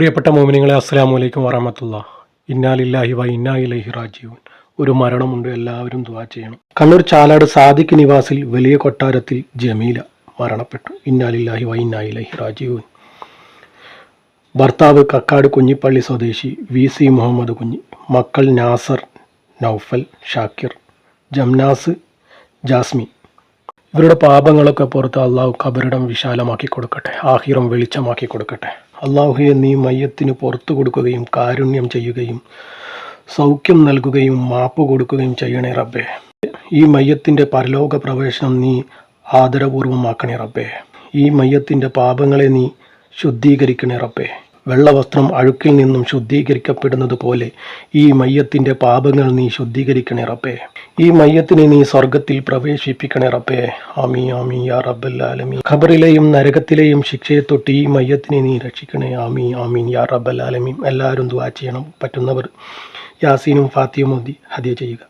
പ്രിയപ്പെട്ട മോമിനിങ്ങളെ അസ്സലാമു അലൈക്കും വറഹമത്തുള്ള ഇന്നാലില്ലാഹി വ ഇന്നാ ഇലൈഹി റാജിയൂൻ ഒരു മരണമുണ്ട് എല്ലാവരും ദുവാ ചെയ്യണം. കണ്ണൂർ ചാലാട് സാദിഖ് നിവാസിൽ വലിയ കൊട്ടാരത്തിൽ ജമീല മരണപ്പെട്ടു. ഇന്നാലില്ലാഹി വ ഇന്നാ ഇലൈഹി റാജിയൂൻ ഭർത്താവ് കക്കാട് കുഞ്ഞിപ്പള്ളി സ്വദേശി വി സി മുഹമ്മദ് കുഞ്ഞി മക്കൾ നാസർ നൗഫൽ ഷാക്കിർ ജംനാസ് ജാസ്മി. ഇവരുടെ പാപങ്ങളൊക്കെ പുറത്ത് അള്ളാഹു കബറിടം വിശാലമാക്കി കൊടുക്കട്ടെ ആഹിറം വെളിച്ചമാക്കി കൊടുക്കട്ടെ. അള്ളാഹുയെ നീ മയ്യത്തിന് പുറത്തു കൊടുക്കുകയും കാരുണ്യം ചെയ്യുകയും സൗഖ്യം നൽകുകയും മാപ്പ് കൊടുക്കുകയും ചെയ്യണേ റബ്ബേ. ഈ മയ്യത്തിന്റെ പരലോക പ്രവേശനം നീ ആദരപൂർവമാക്കണേ റബ്ബേ. ഈ മയ്യത്തിന്റെ പാപങ്ങളെ നീ ശുദ്ധീകരിക്കണേ റബ്ബേ. വെള്ളവസ്ത്രം അഴുക്കിൽ നിന്നും ശുദ്ധീകരിക്കപ്പെടുന്നത് പോലെ ഈ മയ്യത്തിന്റെ പാപങ്ങൾ നീ ശുദ്ധീകരിക്കണേ റബ്ബേ. ഈ മയ്യത്തിനെ നീ സ്വർഗത്തിൽ പ്രവേശിപ്പിക്കണേ റബ്ബേ. ആമീ ആമീ യാ റബ്ബൽ ആലമീൻ. ഖബറിലെയും നരകത്തിലെയും ശിക്ഷയെ തൊട്ട് ഈ മയ്യത്തിനെ നീ രക്ഷിക്കണേ. ആമീ ആമീൻ യാ റബ്ബൽ ആലമീൻ. എല്ലാവരും ദ്വാ ചെയ്യണം. പറ്റുന്നവർ യാസീനും ഫാത്തിയും മോദി ഹദിയ ചെയ്യുക.